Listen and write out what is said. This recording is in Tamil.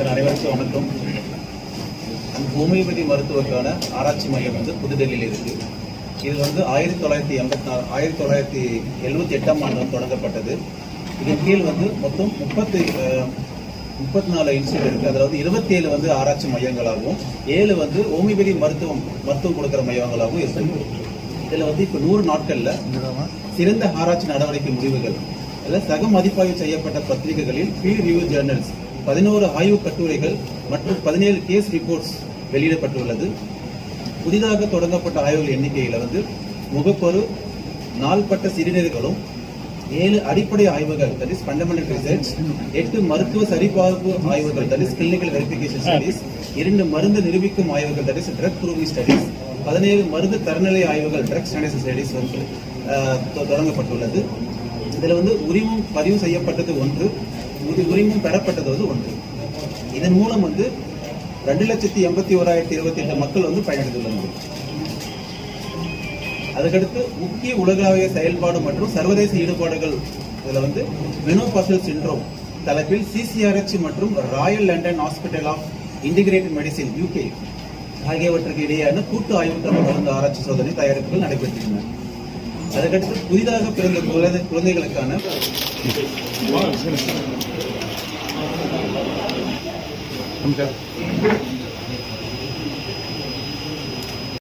சார் அனைவருக்கும் வணக்கம். ஹோமியோபதி மருத்துவருக்கான ஆராய்ச்சி மையம் வந்து புதுடெல்லியில் இருக்கு. இது வந்து ஆயிரத்தி தொள்ளாயிரத்தி எண்பத்தி நாலு ஆயிரத்தி தொள்ளாயிரத்தி எழுபத்தி எட்டாம் ஆண்டு தொடங்கப்பட்டது. இதன் கீழ் வந்து மொத்தம் முப்பத்தி முப்பத்தி நாலு இன்ஸ்டியூட் இருக்கு. அதில் வந்து இருபத்தி ஏழு வந்து ஆராய்ச்சி மையங்களாகவும் ஏழு வந்து ஹோமியோபதி மருத்துவம் மருத்துவம் கொடுக்குற மையங்களாகவும் இருக்கு. இதில் வந்து இப்போ நூறு நாட்களில் சிறந்த ஆராய்ச்சி நடவடிக்கை முடிவுகள் அதில் சக மதிப்பாய்வு செய்யப்பட்ட பத்திரிகைகளில் பீர் ரிவ்யூ ஜேர்னல்ஸ் பதினோரு ஆய்வு கட்டுரைகள் மற்றும் பதினேழு கேஸ் ரிப்போர்ட்ஸ் வெளியிடப்பட்டுள்ளது. புதிதாக தொடங்கப்பட்ட ஆய்வுகள் எண்ணிக்கையில் வந்து முகப்பொரு நாள்பட்ட சிறுநீர்களும் ஏழு அடிப்படை ஆய்வுகள் தட் இஸ் ஃபண்டமெண்டல் ரிசர்ச் எட்டு மருத்துவ சரிபார்ப்பு ஆய்வுகள் that is clinical verification studies இரண்டு மருந்து நிரூபிக்கும் ஆய்வுகள் that is drug proving studies பதினேழு மருந்து தரநிலை ஆய்வுகள் ட்ரக் ஸ்டாண்டர்ட் ஸ்டடிஸ் வந்து தொடங்கப்பட்டுள்ளது. இதில் வந்து உரிமம் பதிவு செய்யப்பட்டது ஒன்று இது உரிமம் பெறப்பட்டது வந்து ஒன்று. இதன் மூலம் வந்து ரெண்டு லட்சத்தி எண்பத்தி ஓராயிரத்தி இருபத்தி எட்டு மக்கள் வந்து பயனடைந்துள்ளனர். அதுக்கடுத்து முக்கிய உலகளாவிய செயல்பாடு மற்றும் சர்வதேச ஈடுபாடுகள் இதில் வந்து மெனோபாசல் சிண்ட்ரோம் தலைப்பில் சிசிஆர்ஹெச் மற்றும் royal London hospital of integrated medicine UK ஆகியவற்றுக்கு இடையேயான கூட்டு ஆய்வுகள் தொடர்ந்து ஆராய்ச்சி சோதனை தயாரிப்புகள் நடைபெற்றுள்ளன அதுக்கடுத்து புதிதாக பிறந்த குழந்தை குழந்தைகளுக்கான 감사합니 다.